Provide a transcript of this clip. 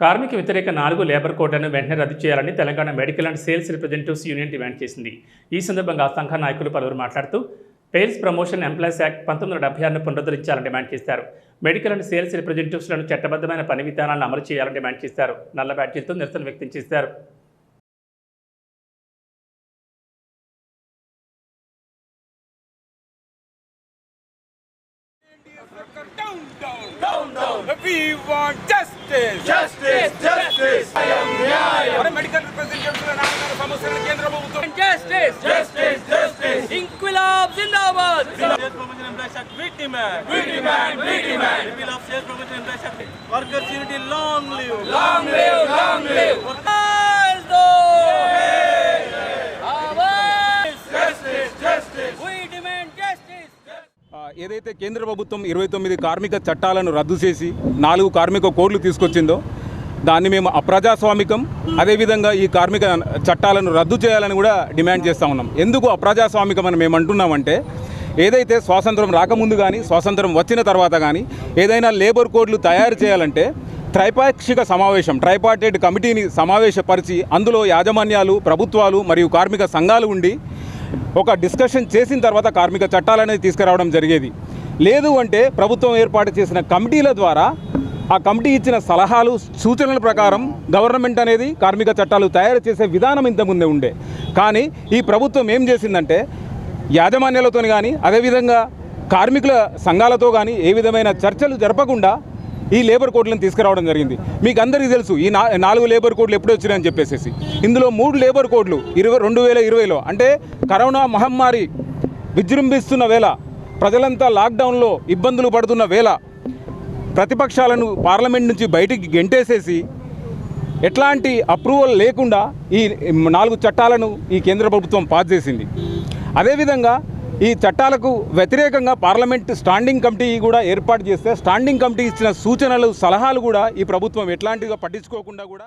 కార్మిక వ్యతిరేక నాలుగు లేబర్ కోడ్లను వెంటనే రద్దు చేయాలని Telangana medical and sales representatives union demand చేసింది. ఈ సందర్భంగా సంఘ నాయకులు పలువురు మాట్లాడుతూ పేల్స్ ప్రమోషన్ ఎంప్లాయీస్ యాక్ట్ పంతొమ్మిది వందల డెబ్బై ఆరును పునరుద్ధరించాలని డిమాండ్ చేశారు. మెడికల్ అండ్ సేల్స్ రిప్రజెంటేటివ్స్లను చట్టబద్ధమైన పని విధానాలను అమలు చేయాలని డిమాండ్ చేశారు. నల్ల బ్యాడ్జీలతో నిరసన వ్యక్తం చేశారు. Down, down, down, down. We want justice. Justice, justice. I am Nyaya. Our medical representative and our Samasana Kendra Justice, justice, justice. Inquilab Zindabad. Sales promotion and price act. We demand. We. We demand. Inquilab sales promotion and. Workers unity long live. Long live. ఏదైతే కేంద్ర ప్రభుత్వం ఇరవై తొమ్మిది కార్మిక చట్టాలను రద్దు చేసి నాలుగు కార్మిక కోడ్లు తీసుకొచ్చిందో దాన్ని మేము అప్రజాస్వామికం అదేవిధంగా ఈ కార్మిక చట్టాలను రద్దు చేయాలని కూడా డిమాండ్ చేస్తూ ఉన్నాం. ఎందుకు అప్రజాస్వామికం అని మేము అంటున్నామంటే ఏదైతే స్వాతంత్రం రాకముందు కానీ స్వాతంత్రం వచ్చిన తర్వాత కానీ ఏదైనా లేబర్ కోడ్లు తయారు చేయాలంటే త్రైపాక్షిక సమావేశం ట్రైపార్టెడ్ కమిటీని సమావేశపరిచి అందులో యాజమాన్యాలు ప్రభుత్వాలు మరియు కార్మిక సంఘాలు ఉండి ఒక డిస్కషన్ చేసిన తర్వాత కార్మిక చట్టాలు అనేది తీసుకురావడం జరిగేది. లేదు అంటే ప్రభుత్వం ఏర్పాటు చేసిన కమిటీల ద్వారా ఆ కమిటీ ఇచ్చిన సలహాలు సూచనల ప్రకారం గవర్నమెంట్ అనేది కార్మిక చట్టాలు తయారు చేసే విధానం ఇంతకుముందే ఉండే. కానీ ఈ ప్రభుత్వం ఏం చేసిందంటే యాజమాన్యాలతో కానీ అదేవిధంగా కార్మికుల సంఘాలతో కానీ ఏ విధమైన చర్చలు జరపకుండా ఈ లేబర్ కోడ్లను తీసుకురావడం జరిగింది. మీకు అందరికీ తెలుసు ఈ నా నాలుగు లేబర్ కోడ్లు ఎప్పుడు వచ్చినాయని చెప్పేసి ఇందులో మూడు లేబర్ కోడ్లు ఇరవై రెండు వేల ఇరవైలో అంటే కరోనా మహమ్మారి విజృంభిస్తున్న వేళ ప్రజలంతా లాక్డౌన్లో ఇబ్బందులు పడుతున్న వేళ ప్రతిపక్షాలను పార్లమెంట్ నుంచి బయటికి గెంటేసేసి ఎట్లాంటి అప్రూవల్ లేకుండా ఈ నాలుగు చట్టాలను ఈ కేంద్ర ప్రభుత్వం పాస్ చేసింది. అదేవిధంగా ఈ చట్టాలకు వ్యతిరేకంగా పార్లమెంట్ స్టాండింగ్ కమిటీ కూడా ఏర్పాటు చేస్తే స్టాండింగ్ కమిటీ ఇచ్చిన సూచనలు సలహాలు కూడా ఈ ప్రభుత్వం ఎట్లాంటిగా పట్టించుకోకుండా కూడా